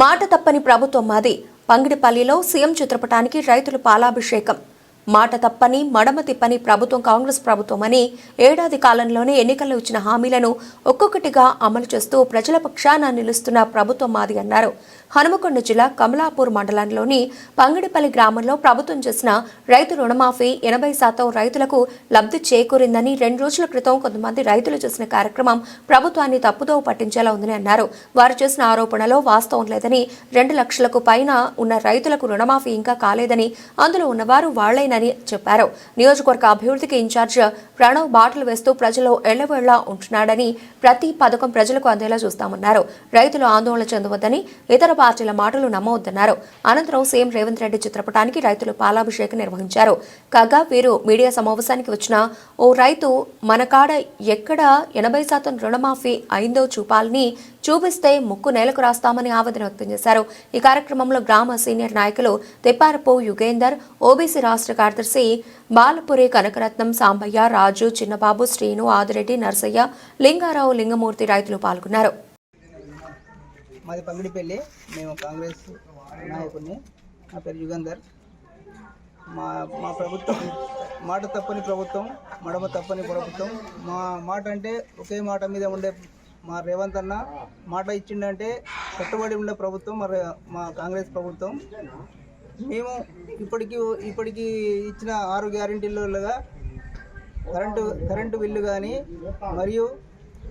మాట తప్పని ప్రభుత్వం మాది. పంగిడిపల్లిలో సీఎం చిత్రపటానికి రైతులు పాలాభిషేకం. మాట తప్పని మడమ తిప్పని ప్రభుత్వం కాంగ్రెస్ ప్రభుత్వం అని ఏడాది కాలంలోనే ఎన్నికల్లో ఇచ్చిన హామీలను ఒక్కొక్కటిగా అమలు చేస్తూ ప్రజల పక్షాన నిలుస్తున్న ప్రభుత్వం మాది అన్నారు. హనుమకొండ జిల్లా కమలాపూర్ మండలంలోని పంగిడిపల్లి గ్రామంలో ప్రభుత్వం చేసిన రైతు రుణమాఫీ ఎనభై శాతం రైతులకు లబ్ధి చేకూరిందని రెండు రోజుల క్రితం కొంతమంది రైతులు చేసిన కార్యక్రమం ప్రభుత్వాన్ని తప్పుదోవ పట్టించేలా ఉందని అన్నారు. వారు చేసిన ఆరోపణలో వాస్తవం లేదని రెండు లక్షలకు పైన ఉన్న రైతులకు రుణమాఫీ ఇంకా కాలేదని అందులో ఉన్నవారు వాళ్ళేనని చెప్పారు. నియోజకవర్గ అభివృద్ధికి ఇన్ఛార్జ్ ప్రణవ్ బాటలు వేస్తూ ప్రజలు ఎళ్ళవేళ్ళా ఉంటున్నాడని ప్రతి పథకం ప్రజలకు అందేలా చూస్తామన్నారు. రైతులు ఆందోళన చెందవద్దని ఇతర పార్టీల మాటలు నమ్మవద్దన్నారు అనంతరం సీఎం రేవంత్ రెడ్డి చిత్రపటానికి రైతులు పాలాభిషేకం నిర్వహించారు. కాగా వీరు మీడియా సమావేశానికి వచ్చిన ఓ రైతు మన కాడ ఎక్కడ ఎనభై శాతం రుణమాఫీ అయిందో చూపాలని చూపిస్తే ముక్కు నేలకు రాస్తామని ఆవేదన వ్యక్తం చేశారు. ఈ కార్యక్రమంలో గ్రామ సీనియర్ నాయకులు తెప్పారపు యుగేందర్ ఓబీసీ రాష్ట్ర కార్యదర్శి బాలపురి కనకరత్నం సాంబయ్య రాజు చిన్నబాబు శ్రీను ఆదిరెడ్డి నర్సయ్య లింగారావు లింగమూర్తి రైతులు పాల్గొన్నారు. మాది పంగిడిపల్లి. మేము కాంగ్రెస్ నాయకుడిని. నా పేరు యుగంధర్. మా మా ప్రభుత్వం మాట తప్పని ప్రభుత్వం మడమ తప్పని ప్రభుత్వం. మా మాట అంటే ఒకే మాట మీద ఉండే మా రేవంత్ అన్న మాట ఇచ్చిండంటే కట్టుబడి ఉండే ప్రభుత్వం మరి మా కాంగ్రెస్ ప్రభుత్వం. మేము ఇప్పటికీ ఇప్పటికీ ఇచ్చిన ఆరు గ్యారంటీలుగా కరెంటు కరెంటు బిల్లు కానీ మరియు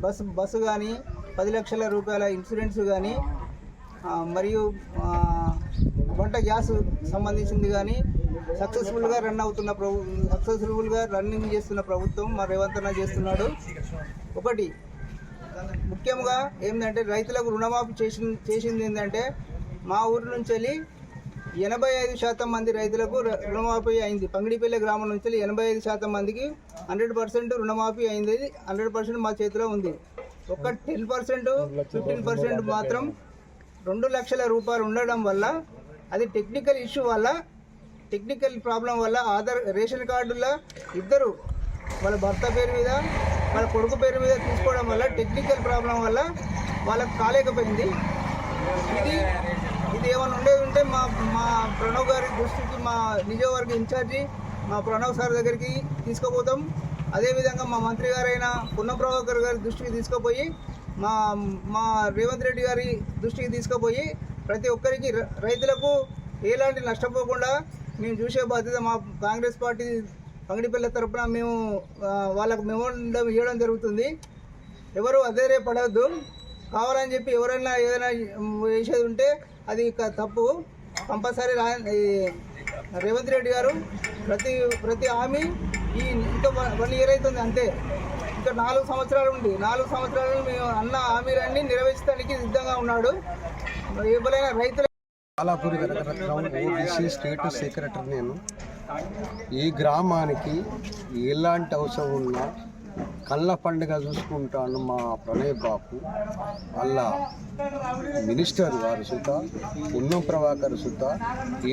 బస్సు బస్సు కానీ పది లక్షల రూపాయల ఇన్సూరెన్స్ కానీ మరియు వంట గ్యాస్ సంబంధించింది కానీ సక్సెస్ఫుల్గా రన్ అవుతున్న ప్రభు సక్సెస్ఫుల్గా రన్నింగ్ చేస్తున్న ప్రభుత్వం మా రేవంత్ అన్న చేస్తున్నాడు. ఒకటి ముఖ్యంగా ఏంటంటే రైతులకు రుణమాఫీ చేసి చేసింది ఏంటంటే మా ఊరి నుంచి వెళ్ళి ఎనభై ఐదు శాతం మంది రైతులకు రుణమాఫీ అయింది. పంగిడిపల్లి గ్రామం నుంచి వెళ్ళి ఎనభై ఐదు శాతం మందికి హండ్రెడ్ పర్సెంట్ రుణమాఫీ అయింది. హండ్రెడ్ పర్సెంట్ మా చేతిలో ఉంది. ఒక టెన్ పర్సెంట్ ఫిఫ్టీన్ పర్సెంట్ మాత్రం రెండు లక్షల రూపాయలు ఉండడం వల్ల అది టెక్నికల్ ఇష్యూ వల్ల టెక్నికల్ ప్రాబ్లం వల్ల ఆధార్ రేషన్ కార్డుల ఇద్దరు వాళ్ళ భర్త పేరు మీద వాళ్ళ కొడుకు పేరు మీద తీసుకోవడం వల్ల టెక్నికల్ ప్రాబ్లం వల్ల వాళ్ళకి కాలేకపోయింది. ఇది ఇది ఏమైనా ఉండేది ఉంటే మా మా ప్రణవ్ గారి దృష్టికి మా నిజవర్గ ఇన్ఛార్జి మా ప్రణవ్ సార్ దగ్గరికి తీసుకుపోతాం. అదేవిధంగా మా మంత్రి గారైన పున్న ప్రభాకర్ గారి దృష్టికి తీసుకుపోయి మా మా రేవంత్ రెడ్డి గారి దృష్టికి తీసుకుపోయి ప్రతి ఒక్కరికి రైతులకు ఎలాంటి నష్టపోకుండా మేము చూసే బాధ్యత మా కాంగ్రెస్ పార్టీ పంగడిపల్లి తరపున మేము వాళ్ళకు మెమోండం ఇవ్వడం జరుగుతుంది. ఎవరు అదేరే పడవద్దు. కావాలని చెప్పి ఎవరైనా ఏదైనా వేసేది ఉంటే అది తప్పు. కంపల్సరీ రా రేవంత్ రెడ్డి గారు ప్రతి ప్రతి హామీ ఈ ఇంకా వన్- ఇయర్ అవుతుంది అంతే. ఇంకా నాలుగు సంవత్సరాలు ఉంది. నాలుగు సంవత్సరాలు మేము అన్న హామీలన్నీ నెరవేర్చడానికి సిద్ధంగా ఉన్నాడు. ఎవరైనా రైతులు బాలాపూర్ ఓబీసీ స్టేట్ సెక్రటరీ నేను. ఈ గ్రామానికి ఎలాంటి అవసరం ఉన్నా కళ్ళ పండుగ చూసుకుంటాను మా ప్రణయ్ బాపు అలా మినిస్టర్ గారు సుత ఉన్నం ప్రభాకర్ సుత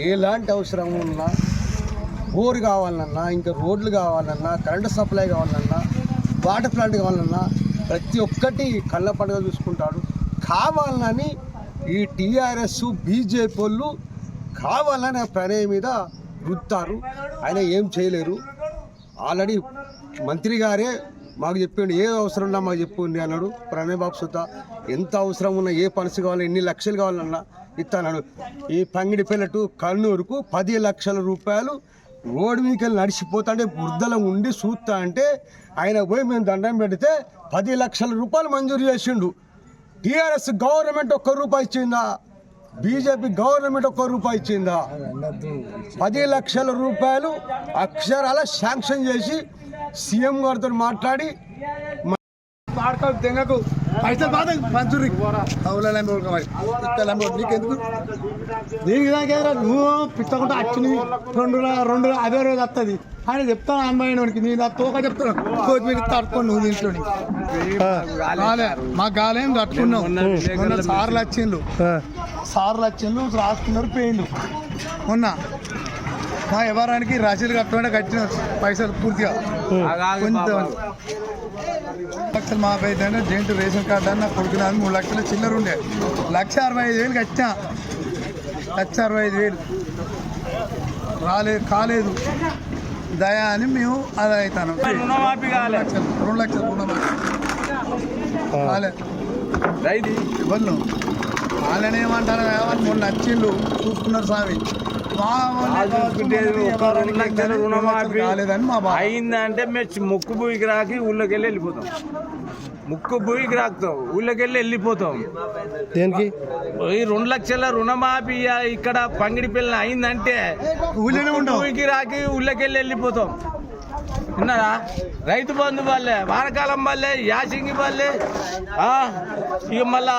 ఎలాంటి అవసరం ఉన్నా బోర్ కావాలన్నా ఇంకా రోడ్లు కావాలన్నా కరెంటు సప్లై కావాలన్నా వాటర్ ప్లాంట్ కావాలన్నా ప్రతి ఒక్కటి కళ్ళ పండుగ చూసుకుంటాడు కావాలని ఈ టీఆర్ఎస్ బీజేపీ వాళ్ళు కావాలని ఆ ప్రణయ్ మీద రుద్దుతారు ఆయన ఏం చేయలేరు. ఆల్రెడీ మంత్రి గారే మాకు చెప్పిండు ఏ అవసరం ఉన్నా మాకు చెప్పుండి అన్నాడు. ప్రణయ్ బాబు సుత ఎంత అవసరం ఉన్నా ఏ పనుసు కావాలి ఎన్ని లక్షలు కావాలన్నా ఇస్తాను ఈ పంగిడి పిల్లటు కర్నూలుకు పది లక్షల రూపాయలు రోడ్డు మీదకి వెళ్ళి నడిచిపోతాంటే బురదలో ఉండి చూస్తా అంటే ఆయన పోయి మేము దండం పెడితే పది లక్షల రూపాయలు మంజూరు చేసిండు. టీఆర్ఎస్ గవర్నమెంట్ ఒక్క రూపాయి ఇచ్చిందా? బీజేపీ గవర్నమెంట్ ఒక్క రూపాయి ఇచ్చిందా? పది లక్షల రూపాయలు అక్షరాల శాంక్షన్ చేసి సీఎం గారితో మాట్లాడి పాడతావు తెంగకు పైసలు బాధ మంచూరి కౌలంబి ఇత్తలంబి నీకెందుకు? దీనికి దాకేరా నువ్వు పిచ్చకుండా అచ్చుని రెండు రెండు అదే రోజు వస్తుంది ఆయన చెప్తాను అమ్మాయినోడికి నేను ఆ తోక చెప్తాను. కొత్తిమీర తట్టుకోండి నువ్వు దీంట్లోని గాలే మా గాలేం కట్టుకున్నాం మొన్న సార్లు వచ్చిండ్రు. సార్లు వచ్చిండ్రు రాసుకున్నారు పెయిండ్లు మొన్న మా వ్యవహారానికి రాశీలు కట్టకుండా కట్టిన పైసలు పూర్తిగా. కొంచెం లక్షలు మా అయితే జెంట్ రేషన్ కార్డు అని నా కొడుకున మూడు లక్షల చిల్లర ఉండే. లక్ష అరవై ఐదు వేలు కట్టినా. లక్ష అరవై ఐదు వేలు. రాలేదు కాలేదు. దయా అని మేము అది అవుతాను రెండు లక్షలు రుణమాఫీ. కాలేదు రైతు. ఇవ్వను. వాళ్ళని ఏమంటారు వాళ్ళు మొన్న నచ్చిండు చూసుకున్నారు స్వామి. అయిందంటే మేము ముక్కు భూమికి రాకి ఊళ్ళోకి వెళ్ళి వెళ్ళిపోతాం. ముక్కు భూమికి రాకుతాం. ఊళ్ళోకి వెళ్ళి వెళ్ళిపోతాం. దేనికి? ఈ రెండు లక్షల రుణమాఫీ ఇక్కడ పంగిడి పిల్ల అయిందంటే భూమికి రాకి ఊళ్ళోకి వెళ్ళి వెళ్ళిపోతాం. విన్నారా? రైతు బంధు వాళ్ళే వానకాలం వాళ్ళే యాసింగి వాళ్ళే ఇక మళ్ళా